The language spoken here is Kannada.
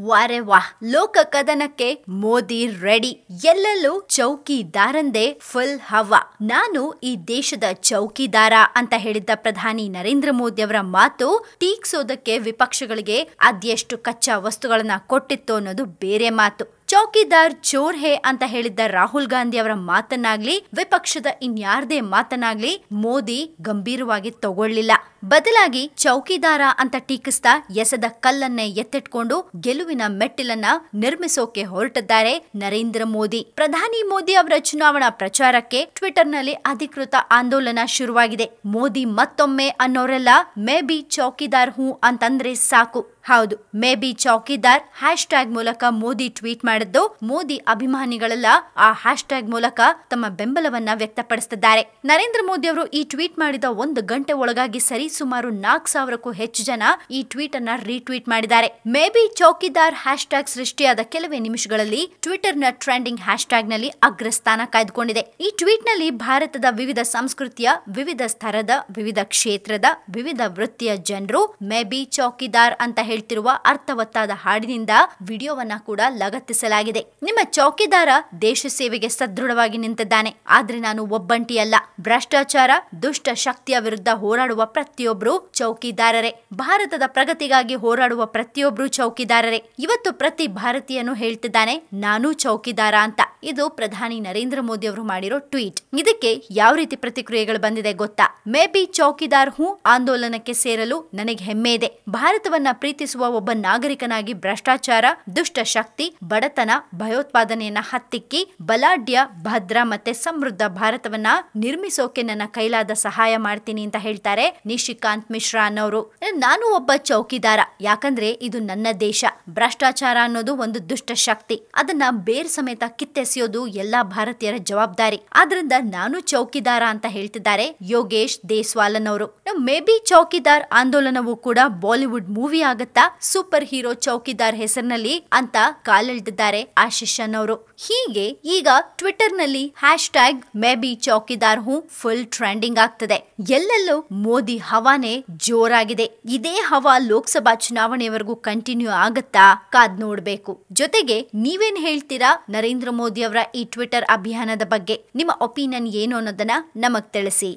ವಾರೆ ವಾಹ್. ಲೋಕ ಕದನಕ್ಕೆ ಮೋದಿ ರೆಡಿ. ಎಲ್ಲೆಲ್ಲೂ ಚೌಕಿದಾರಂದೇ ಫುಲ್ ಹವಾ. ನಾನು ಈ ದೇಶದ ಚೌಕಿದಾರ ಅಂತ ಹೇಳಿದ್ದ ಪ್ರಧಾನಿ ನರೇಂದ್ರ ಮೋದಿ ಅವರ ಮಾತು ಟೀಕ್ಸೋದಕ್ಕೆ ವಿಪಕ್ಷಗಳಿಗೆ ಅದೆಷ್ಟು ಕಚ್ಚಾ ವಸ್ತುಗಳನ್ನ ಕೊಟ್ಟಿತ್ತು ಅನ್ನೋದು ಬೇರೆ ಮಾತು. ಚೌಕಿದಾರ್ ಚೋರ್ ಹೇ ಅಂತ ಹೇಳಿದ್ದ ರಾಹುಲ್ ಗಾಂಧಿ ಅವರ ಮಾತನ್ನಾಗ್ಲಿ, ವಿಪಕ್ಷದ ಇನ್ಯಾರ್ದೇ ಮಾತನ್ನಾಗ್ಲಿ ಮೋದಿ ಗಂಭೀರವಾಗಿ ತಗೊಳ್ಳಿಲ್ಲ. ಬದಲಾಗಿ ಚೌಕಿದಾರ ಅಂತ ಟೀಕಿಸ್ತಾ ಎಸೆದ ಕಲ್ಲನ್ನೇ ಎತ್ತಿಟ್ಕೊಂಡು ಗೆಲುವಿನ ಮೆಟ್ಟಿಲನ್ನ ನಿರ್ಮಿಸೋಕೆ ಹೊರಟಿದ್ದಾರೆ ನರೇಂದ್ರ ಮೋದಿ. ಪ್ರಧಾನಿ ಮೋದಿ ಅವರ ಚುನಾವಣಾ ಪ್ರಚಾರಕ್ಕೆ ಟ್ವಿಟರ್ನಲ್ಲಿ ಅಧಿಕೃತ ಆಂದೋಲನ ಶುರುವಾಗಿದೆ. ಮೋದಿ ಮತ್ತೊಮ್ಮೆ ಅನ್ನೋರೆಲ್ಲ, ಮೇ ಬಿ ಚೌಕಿದಾರ್ ಹೂ ಅಂತಂದ್ರೆ ಸಾಕು. ಹೌದು. ಮೇ ಬಿ ಚೌಕಿದಾರ್ ಹ್ಯಾಶ್ ಟ್ಯಾಗ್ ಮೂಲಕ ಮೋದಿ ಟ್ವೀಟ್ ಮಾಡಿದ್ದು ಮೋದಿ ಅಭಿಮಾನಿಗಳೆಲ್ಲ ಆ ಹ್ಯಾಶ್ ಟ್ಯಾಗ್ ಮೂಲಕ ತಮ್ಮ ಬೆಂಬಲವನ್ನ ವ್ಯಕ್ತಪಡಿಸುತ್ತಿದ್ದಾರೆ ನರೇಂದ್ರ ಮೋದಿ ಅವರು ಈ ಟ್ವೀಟ್ ಮಾಡಿದ ಒಂದು ಗಂಟೆ ಒಳಗಾಗಿ ಸರಿ ಸುಮಾರು ನಾಲ್ಕು ಸಾವಿರಕ್ಕೂ ಹೆಚ್ಚು ಜನ ಈ ಟ್ವೀಟ್ ಅನ್ನ ರೀಟ್ವೀಟ್ ಮಾಡಿದ್ದಾರೆ. ಮೇ ಬಿ ಚೌಕಿದಾರ್ ಹ್ಯಾಶ್ ಟ್ಯಾಗ್ ಸೃಷ್ಟಿಯಾದ ಕೆಲವೇ ನಿಮಿಷಗಳಲ್ಲಿ ಟ್ವಿಟರ್ನ ಟ್ರೆಂಡಿಂಗ್ ಹ್ಯಾಶ್ ಟ್ಯಾಗ್ನಲ್ಲಿ ಅಗ್ರಸ್ಥಾನ ಕಾಯ್ದುಕೊಂಡಿದೆ. ಈ ಟ್ವೀಟ್ನಲ್ಲಿ ಭಾರತದ ವಿವಿಧ ಸಂಸ್ಕೃತಿಯ, ವಿವಿಧ ಸ್ತರದ ವಿವಿಧ ಕ್ಷೇತ್ರದ, ವಿವಿಧ ವೃತ್ತಿಯ ಜನರು ಮೇ ಬಿ ಚೌಕಿದಾರ್ ಅಂತ ಹೇಳ್ತಿರುವ ಅರ್ಥವತ್ತಾದ ಹಾಡಿನಿಂದ ವಿಡಿಯೋವನ್ನ ಕೂಡ ಲಗತ್ತಿಸಲಾಗಿದೆ. ನಿಮ್ಮ ಚೌಕಿದಾರ ದೇಶ ಸೇವೆಗೆ ಸದೃಢವಾಗಿ ನಿಂತಿದ್ದಾನೆ. ಆದ್ರೆ ನಾನು ಒಬ್ಬಂಟಿಯಲ್ಲ. ಭ್ರಷ್ಟಾಚಾರ, ದುಷ್ಟ ಶಕ್ತಿಯ ವಿರುದ್ಧ ಹೋರಾಡುವ ಪ್ರತಿಯೊಬ್ರು ಚೌಕಿದಾರರೇ. ಭಾರತದ ಪ್ರಗತಿಗಾಗಿ ಹೋರಾಡುವ ಪ್ರತಿಯೊಬ್ರು ಚೌಕಿದಾರರೇ. ಇವತ್ತು ಪ್ರತಿ ಭಾರತೀಯನು ಹೇಳ್ತಿದ್ದಾನೆ, ನಾನು ಚೌಕಿದಾರ ಅಂತ. ಇದು ಪ್ರಧಾನಿ ನರೇಂದ್ರ ಮೋದಿ ಅವರು ಮಾಡಿರೋ ಟ್ವೀಟ್. ಇದಕ್ಕೆ ಯಾವ ರೀತಿ ಪ್ರತಿಕ್ರಿಯೆಗಳು ಬಂದಿದೆ ಗೊತ್ತಾ? ಮೇ ಬಿ ಚೌಕಿದಾರ್ ಹೂ ಆಂದೋಲನಕ್ಕೆ ಸೇರಲು ನನಗೆ ಹೆಮ್ಮೆ ಇದೆ. ಭಾರತವನ್ನ ಪ್ರೀತಿಸುವ ಒಬ್ಬ ನಾಗರಿಕನಾಗಿ ಭ್ರಷ್ಟಾಚಾರ ದುಷ್ಟ ಶಕ್ತಿ ಬಡತನ, ಭಯೋತ್ಪಾದನೆಯನ್ನ ಹತ್ತಿಕ್ಕಿ ಬಲಾಢ್ಯ, ಭದ್ರ ಮತ್ತೆ ಸಮೃದ್ಧ ಭಾರತವನ್ನ ನಿರ್ಮಿಸೋಕೆ ನನ್ನ ಕೈಲಾದ ಸಹಾಯ ಮಾಡ್ತೀನಿ ಅಂತ ಹೇಳ್ತಾರೆ ನಿಶಿಕಾಂತ್ ಮಿಶ್ರಾ ಅನ್ನೋರು. ನಾನು ಒಬ್ಬ ಚೌಕಿದಾರ, ಯಾಕಂದ್ರೆ ಇದು ನನ್ನ ದೇಶ. ಭ್ರಷ್ಟಾಚಾರ ಅನ್ನೋದು ಒಂದು ದುಷ್ಟ ಶಕ್ತಿ ಅದನ್ನ ಬೇರ್ ಸಮೇತ ಕಿತ್ತೆಸೆಯೋದು ಎಲ್ಲಾ ಭಾರತೀಯರ ಜವಾಬ್ದಾರಿ. ಆದ್ರಿಂದ ನಾನು ಚೌಕಿದಾರ ಅಂತ ಹೇಳ್ತಿದ್ದಾರೆ ಯೋಗೇಶ್ ದೇಸ್ವಾಲನ್ ಅವರು ಮೇ ಬಿ ಚೌಕಿದಾರ್ ಆಂದೋಲನವು ಕೂಡ ಬಾಲಿವುಡ್ ಮೂವಿ ಆಗತ್ತಾ? ಸೂಪರ್ ಹೀರೋ ಚೌಕಿದಾರ್ ಹೆಸರಿನಲ್ಲಿ ಅಂತ ಕಾಲೆಳೆದಿದ್ದಾರೆ ಆಶಿಶ್ ಅವರು ಹೀಗೆ ಈಗ ಟ್ವಿಟರ್ನಲ್ಲಿ hash tag Main Bhi Chowkidar Hoon full trending ಆಗ್ತದೆ. ಎಲ್ಲೆಲ್ಲೂ ಮೋದಿ ಹವಾನೆ ಜೋರಾಗಿದೆ. ಇದೇ ಹವಾ ಲೋಕಸಭಾ ಚುನಾವಣೆವರೆಗೂ ಕಂಟಿನ್ಯೂ ಆಗತ್ತಾ? ಕಾದ್ ನೋಡ್ಬೇಕು. ಜೊತೆಗೆ ನೀವೇನ್ ಹೇಳ್ತೀರಾ? ನರೇಂದ್ರ ಮೋದಿ ಅವರ ಈ ಟ್ವಿಟರ್ ಅಭಿಯಾನದ ಬಗ್ಗೆ ನಿಮ್ಮ ಒಪಿನಿಯನ್ ಏನು ಅನ್ನೋದನ್ನ ನಮಗ್ ತಿಳಿಸಿ.